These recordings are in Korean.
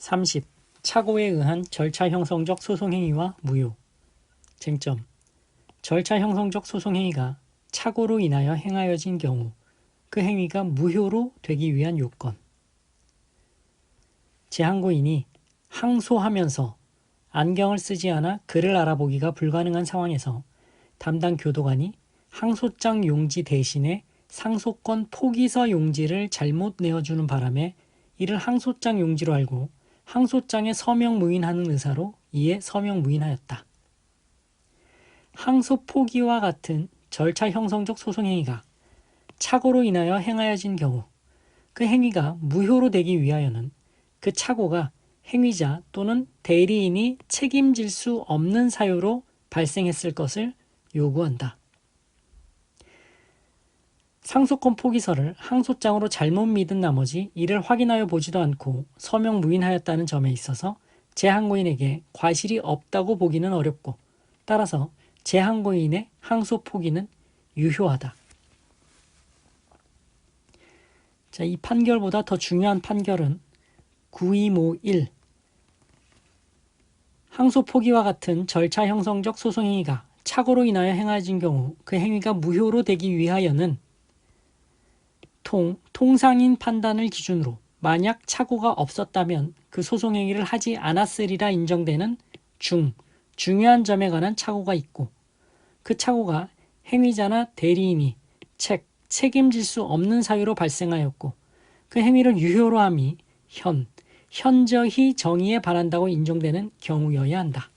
30. 착오에 의한 절차 형성적 소송 행위와 무효. 쟁점. 절차 형성적 소송 행위가 착오로 인하여 행하여진 경우 그 행위가 무효로 되기 위한 요건. 제항고인이 항소하면서 안경을 쓰지 않아 글을 알아보기가 불가능한 상황에서 담당 교도관이 항소장 용지 대신에 상소권 포기서 용지를 잘못 내어주는 바람에 이를 항소장 용지로 알고 항소장에 서명 무인하는 의사로 이에 서명 무인하였다. 항소 포기와 같은 절차 형성적 소송 행위가 착오로 인하여 행하여진 경우 그 행위가 무효로 되기 위하여는 그 착오가 행위자 또는 대리인이 책임질 수 없는 사유로 발생했을 것을 요구한다. 상소권 포기서를 항소장으로 잘못 믿은 나머지 이를 확인하여 보지도 않고 서명 무인하였다는 점에 있어서 재항고인에게 과실이 없다고 보기는 어렵고 따라서 재항고인의 항소 포기는 유효하다. 자, 이 판결보다 더 중요한 판결은 9251 항소 포기와 같은 절차 형성적 소송 행위가 착오로 인하여 행하진 경우 그 행위가 무효로 되기 위하여는 통, 통상인 판단을 기준으로 만약 착오가 없었다면 그 소송 행위를 하지 않았으리라 인정되는 중, 중요한 점에 관한 착오가 있고 그 착오가 행위자나 대리인이 책, 책임질 수 없는 사유로 발생하였고 그 행위를 유효로 함이 현, 현저히 정의에 바란다고 인정되는 경우여야 한다.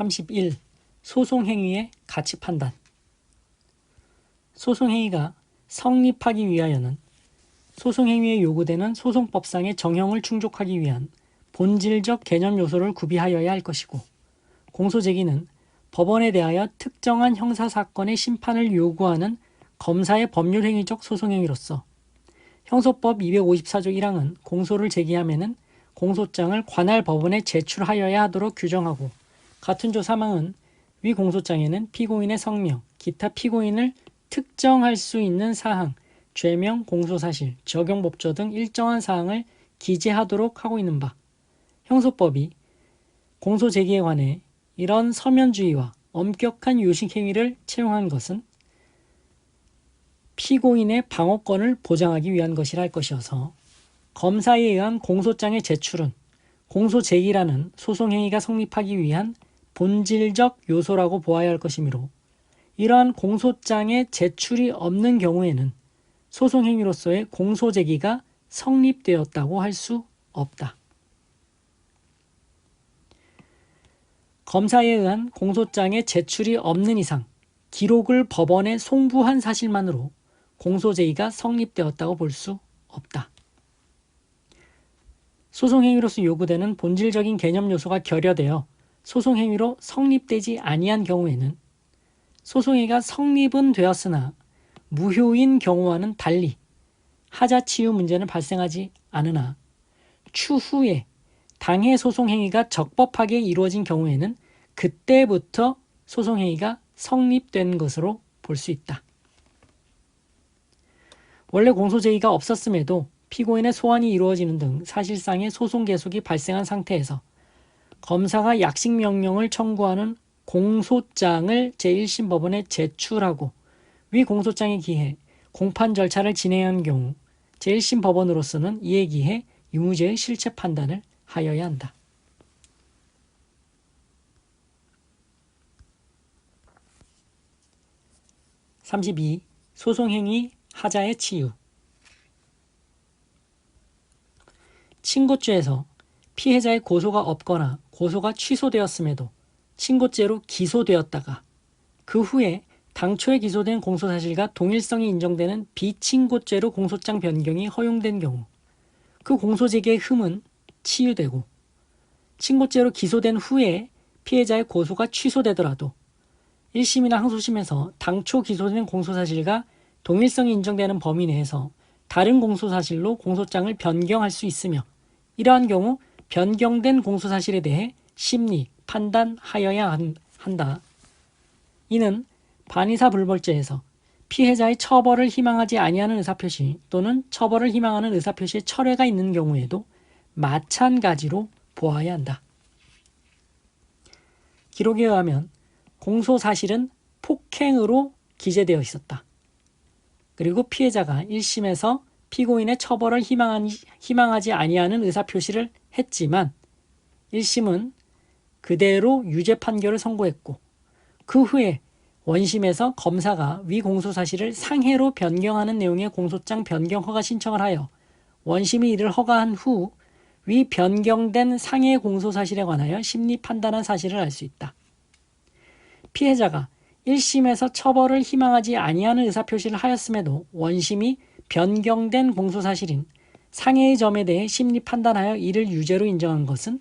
(31) 소송행위의 가치 판단. 소송행위가 성립하기 위하여는 소송행위에 요구되는 소송법상의 정형을 충족하기 위한 본질적 개념 요소를 구비하여야 할 것이고 공소제기는 법원에 대하여 특정한 형사사건의 심판을 요구하는 검사의 법률행위적 소송행위로서 형소법 254조 1항은 공소를 제기하면은 공소장을 관할 법원에 제출하여야 하도록 규정하고 같은 조 3항은 위 공소장에는 피고인의 성명, 기타 피고인을 특정할 수 있는 사항, 죄명, 공소사실, 적용법조 등 일정한 사항을 기재하도록 하고 있는 바. 형소법이 공소 제기에 관해 이런 서면주의와 엄격한 요식행위를 채용한 것은 피고인의 방어권을 보장하기 위한 것이라 할 것이어서 검사에 의한 공소장의 제출은 공소 제기라는 소송행위가 성립하기 위한 본질적 요소라고 보아야 할 것이므로 이러한 공소장의 제출이 없는 경우에는 소송 행위로서의 공소 제기가 성립되었다고 할 수 없다. 검사에 의한 공소장의 제출이 없는 이상 기록을 법원에 송부한 사실만으로 공소제의가 성립되었다고 볼 수 없다. 소송 행위로서 요구되는 본질적인 개념 요소가 결여되어 소송 행위로 성립되지 아니한 경우에는 소송행위가 성립은 되었으나 무효인 경우와는 달리 하자 치유 문제는 발생하지 않으나 추후에 당해 소송행위가 적법하게 이루어진 경우에는 그때부터 소송행위가 성립된 것으로 볼 수 있다. 원래 공소제의가 없었음에도 피고인의 소환이 이루어지는 등 사실상의 소송 계속이 발생한 상태에서 검사가 약식 명령을 청구하는 공소장을 제1심 법원에 제출하고 위 공소장에 기해 공판 절차를 진행한 경우 제1심 법원으로서는 이에 기해 유무죄의 실체 판단을 하여야 한다. (32) 소송행위 하자의 치유 친고죄에서 피해자의 고소가 없거나 고소가 취소되었음에도 친고죄로 기소되었다가 그 후에 당초에 기소된 공소사실과 동일성이 인정되는 비친고죄로 공소장 변경이 허용된 경우 그 공소제기의 흠은 치유되고 친고죄로 기소된 후에 피해자의 고소가 취소되더라도 1심이나 항소심에서 당초 기소된 공소사실과 동일성이 인정되는 범위 내에서 다른 공소사실로 공소장을 변경할 수 있으며 이러한 경우 변경된 공소사실에 대해 심리, 판단하여야 한다. 이는 반의사 불벌죄에서 피해자의 처벌을 희망하지 아니하는 의사표시 또는 처벌을 희망하는 의사표시의 철회가 있는 경우에도 마찬가지로 보아야 한다. 기록에 의하면 공소 사실은 폭행으로 기재되어 있었다. 그리고 피해자가 1심에서 피고인의 처벌을 희망하지 아니하는 의사표시를 했지만 1심은 그대로 유죄 판결을 선고했고 그 후에 원심에서 검사가 위 공소 사실을 상해로 변경하는 내용의 공소장 변경 허가 신청을 하여 원심이 이를 허가한 후 위 변경된 상해 공소 사실에 관하여 심리 판단한 사실을 알 수 있다. 피해자가 1심에서 처벌을 희망하지 아니하는 의사표시를 하였음에도 원심이 변경된 공소 사실인 상해의 점에 대해 심리 판단하여 이를 유죄로 인정한 것은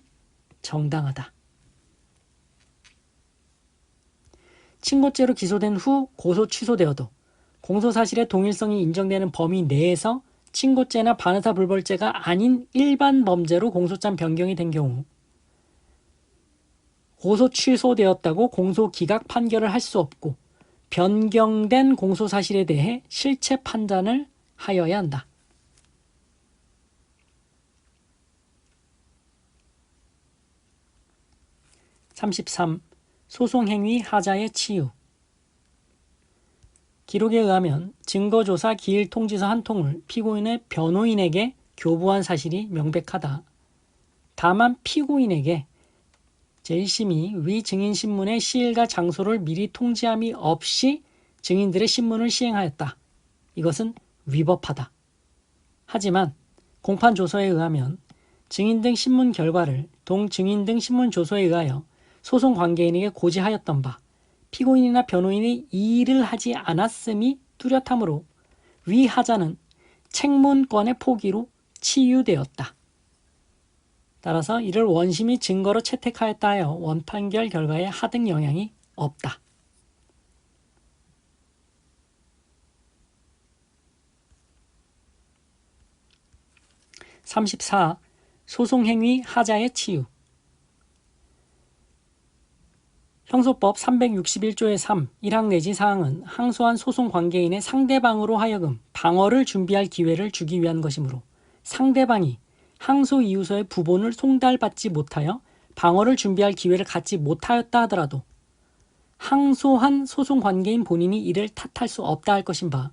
정당하다. 친고죄로 기소된 후 고소 취소되어도 공소 사실의 동일성이 인정되는 범위 내에서 친고죄나 반의사 불벌죄가 아닌 일반 범죄로 공소장 변경이 된 경우 고소 취소되었다고 공소 기각 판결을 할 수 없고 변경된 공소 사실에 대해 실체 판단을 하여야 한다. 33. 소송행위 하자의 치유 기록에 의하면 증거조사 기일 통지서 한 통을 피고인의 변호인에게 교부한 사실이 명백하다. 다만 피고인에게 제1심이 위 증인 신문의 시일과 장소를 미리 통지함이 없이 증인들의 신문을 시행하였다. 이것은 위법하다. 하지만 공판 조서에 의하면 증인 등 신문 결과를 동 증인 등 신문 조서에 의하여 소송 관계인에게 고지하였던 바 피고인이나 변호인이 이 일을 하지 않았음이 뚜렷하므로 위 하자는 책문권의 포기로 치유되었다. 따라서 이를 원심이 증거로 채택하였다 하여 원판결 결과에 하등 영향이 없다. (34) 소송행위 하자의 치유 형소법 361조의 3, 1항 내지 사항은 항소한 소송 관계인의 상대방으로 하여금 방어를 준비할 기회를 주기 위한 것이므로 상대방이 항소 이유서의 부본을 송달받지 못하여 방어를 준비할 기회를 갖지 못하였다 하더라도 항소한 소송 관계인 본인이 이를 탓할 수 없다 할 것인 바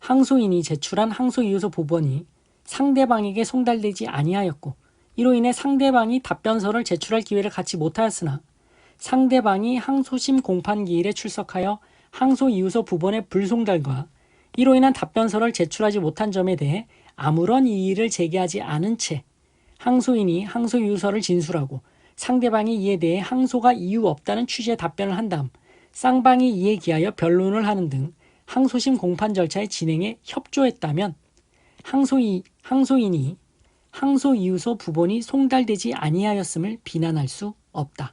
항소인이 제출한 항소 이유서 부본이 상대방에게 송달되지 아니하였고 이로 인해 상대방이 답변서를 제출할 기회를 갖지 못하였으나 상대방이 항소심 공판기일에 출석하여 항소 이유서 부본의 불송달과 이로 인한 답변서를 제출하지 못한 점에 대해 아무런 이의를 제기하지 않은 채 항소인이 항소 이유서를 진술하고 상대방이 이에 대해 항소가 이유 없다는 취지의 답변을 한 다음 쌍방이 이에 기하여 변론을 하는 등 항소심 공판 절차의 진행에 협조했다면 항소이, 항소인이 항소 이유서 부본이 송달되지 아니하였음을 비난할 수 없다.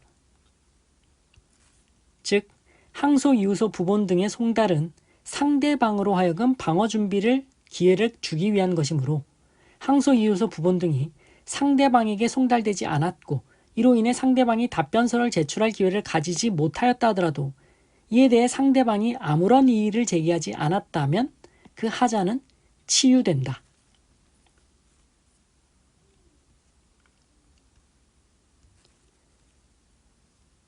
즉 항소 이유소 부본 등의 송달은 상대방으로 하여금 방어 준비를 기회를 주기 위한 것이므로 항소 이유소 부본 등이 상대방에게 송달되지 않았고 이로 인해 상대방이 답변서를 제출할 기회를 가지지 못하였다 하더라도 이에 대해 상대방이 아무런 이의를 제기하지 않았다면 그 하자는 치유된다.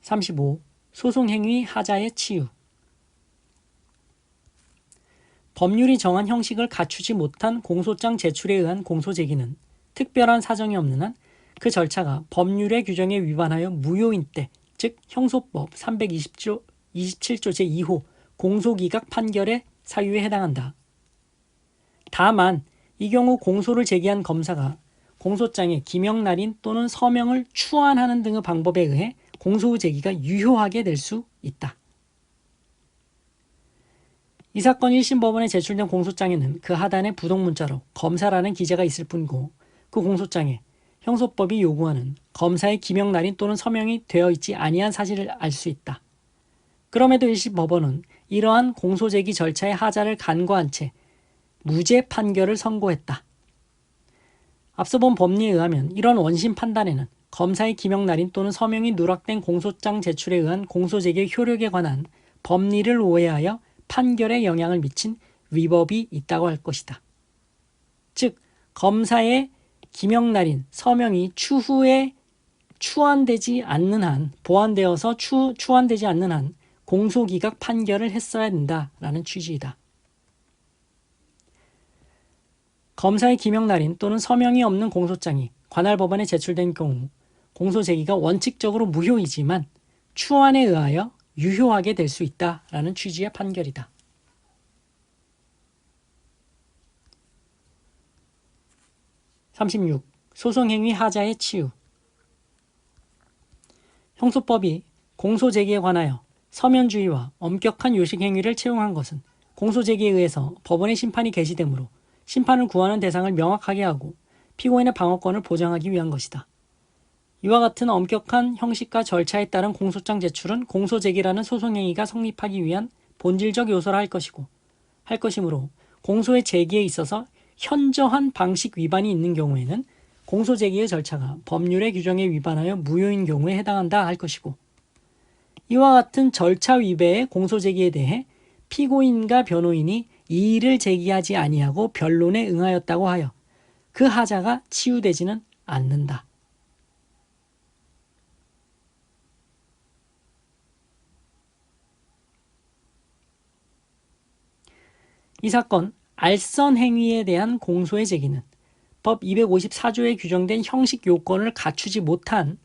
35. 소송행위 하자의 치유 법률이 정한 형식을 갖추지 못한 공소장 제출에 의한 공소제기는 특별한 사정이 없는 한 그 절차가 법률의 규정에 위반하여 무효인 때, 즉 형소법 327조 27조 제2호 공소기각 판결의 사유에 해당한다. 다만 이 경우 공소를 제기한 검사가 공소장에 기명 날인 또는 서명을 추안하는 등의 방법에 의해 공소 제기가 유효하게 될 수 있다. 이 사건 1심 법원에 제출된 공소장에는 그 하단에 부동문자로 검사라는 기재가 있을 뿐이고 그 공소장에 형소법이 요구하는 검사의 기명 날인 또는 서명이 되어 있지 아니한 사실을 알 수 있다. 그럼에도 1심 법원은 이러한 공소제기 절차의 하자를 간과한 채 무죄 판결을 선고했다. 앞서 본 법리에 의하면 이런 원심 판단에는 검사의 기명 날인 또는 서명이 누락된 공소장 제출에 의한 공소제기의 효력에 관한 법리를 오해하여 판결에 영향을 미친 위법이 있다고 할 것이다. 즉, 검사의 기명 날인 서명이 추후에 추안되지 않는 한, 보완되어서 추, 추안되지 않는 한 공소기각 판결을 했어야 된다라는 취지이다. 검사의 기명 날인 또는 서명이 없는 공소장이 관할 법원에 제출된 경우 공소 제기가 원칙적으로 무효이지만 추안에 의하여 유효하게 될 수 있다라는 취지의 판결이다. (36) 소송행위 하자의 치유 형소법이 공소 제기에 관하여 서면주의와 엄격한 요식 행위를 채용한 것은 공소 제기에 의해서 법원의 심판이 개시되므로 심판을 구하는 대상을 명확하게 하고 피고인의 방어권을 보장하기 위한 것이다. 이와 같은 엄격한 형식과 절차에 따른 공소장 제출은 공소 제기라는 소송 행위가 성립하기 위한 본질적 요소라 할 것이고 할 것이므로 공소의 제기에 있어서 현저한 방식 위반이 있는 경우에는 공소 제기의 절차가 법률의 규정에 위반하여 무효인 경우에 해당한다 할 것이고 이와 같은 절차 위배의 공소 제기에 대해 피고인과 변호인이 이의를 제기하지 아니하고 변론에 응하였다고 하여 그 하자가 치유되지는 않는다. 이 사건 알선 행위에 대한 공소의 제기는 법 254조에 규정된 형식 요건을 갖추지 못한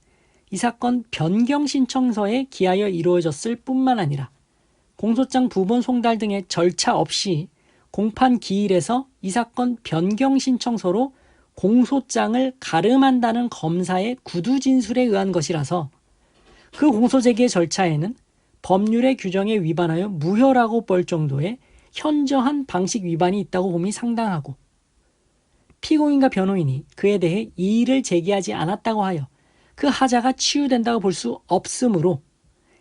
이 사건 변경 신청서에 기하여 이루어졌을 뿐만 아니라 공소장 부본 송달 등의 절차 없이 공판 기일에서 이 사건 변경 신청서로 공소장을 가름한다는 검사의 구두 진술에 의한 것이라서 그 공소 제기의 절차에는 법률의 규정에 위반하여 무효라고 볼 정도의 현저한 방식 위반이 있다고 봄이 상당하고 피고인과 변호인이 그에 대해 이의를 제기하지 않았다고 하여 그 하자가 치유된다고 볼 수 없으므로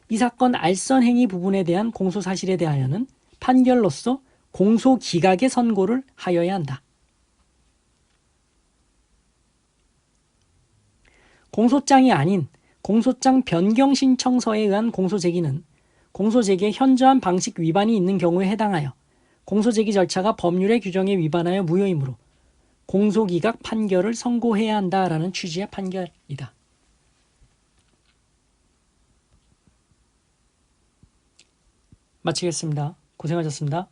이 사건 알선 행위 부분에 대한 공소 사실에 대하여는 판결로서 공소 기각의 선고를 하여야 한다. 공소장이 아닌 공소장 변경 신청서에 의한 공소 제기는 공소 제기의 현저한 방식 위반이 있는 경우에 해당하여 공소 제기 절차가 법률의 규정에 위반하여 무효이므로 공소 기각 판결을 선고해야 한다라는 취지의 판결이다. 마치겠습니다. 고생하셨습니다.